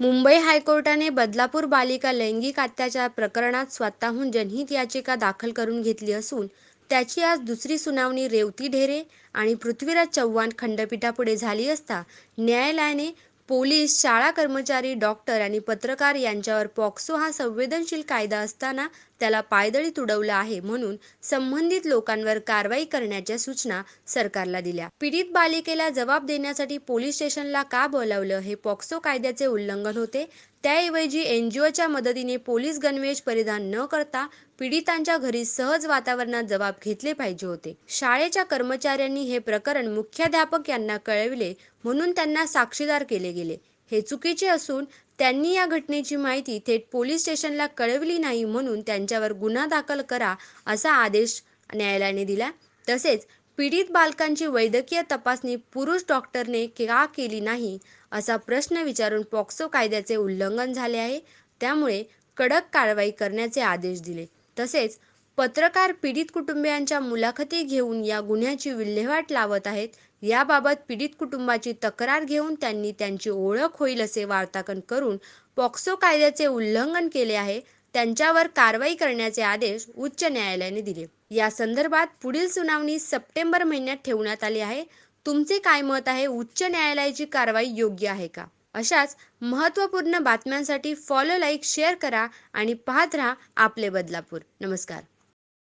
मुंबई हायकोर्टाने बदलापूर बालिका लैंगिक अत्याचार प्रकरणात स्वतःहून जनहित याचिका दाखल करून घेतली असून त्याची आज दुसरी सुनावणी रेवती ढेरे आणि पृथ्वीराज चव्हाण खंडपीठापुढे झाली असता न्यायालयाने पोलीस शाळा कर्मचारी डॉक्टर आणि पत्रकार यांच्यावर पॉक्सो हा संवेदनशील कायदा असताना त्याला पायदळी तुडवलं आहे म्हणून संबंधित लोकांवर कारवाई करण्याच्या सूचना सरकारला दिल्या. पीडित बालिकेला जबाब देण्यासाठी पोलीस स्टेशनला का बोलावलं हे पॉक्सो कायद्याचे उल्लंघन होते? त्याऐवजी एनजीओच्या मदतीने पोलीस गणवेश परिधान न करता पीडितांच्या घरी सहज वातावरणात जबाब घेतले पाहिजे होते. शाळेच्या कर्मचाऱ्यांनी हे प्रकरण मुख्याध्यापक यांना कळविले म्हणून त्यांना साक्षीदार केले गेले. हे चुकीचे असून त्यांनी या घटनेची माहिती थेट पोलीस स्टेशनला कळवली नाही म्हणून त्यांच्यावर गुन्हा दाखल करा असा आदेश न्यायालयाने दिला. तसेच पीडित बालकांची वैद्यकीय तपासणी पुरुष डॉक्टरने का केली नाही असा प्रश्न विचारून पॉक्सो कायद्याचे उल्लंघन झाले आहे. त्यामुळे कडक कारवाई करण्याचे आदेश दिले. तसेच पत्रकार पीडित कुटुंबियांच्या मुलाखती घेऊन या गुन्ह्याची विल्हेवाट लावत आहेत. याबाबत पीडित कुटुंबाची तक्रार घेऊन त्यांनी त्यांची ओळख होईल असे वार्तांकन करून पॉक्सो कायद्याचे उल्लंघन केले आहे. त्यांच्यावर कारवाई करण्याचे आदेश उच्च न्यायालयाने दिले. या संदर्भात पुढील सुनावणी सप्टेंबर महिन्यात ठेवण्यात आली आहे. तुमचे काय मत आहे? उच्च न्यायालयाची कारवाई योग्य आहे का? अशाच महत्त्वपूर्ण बातम्यांसाठी फॉलो लाईक शेअर करा आणि पाहत राहा आपले बदलापूर. नमस्कार.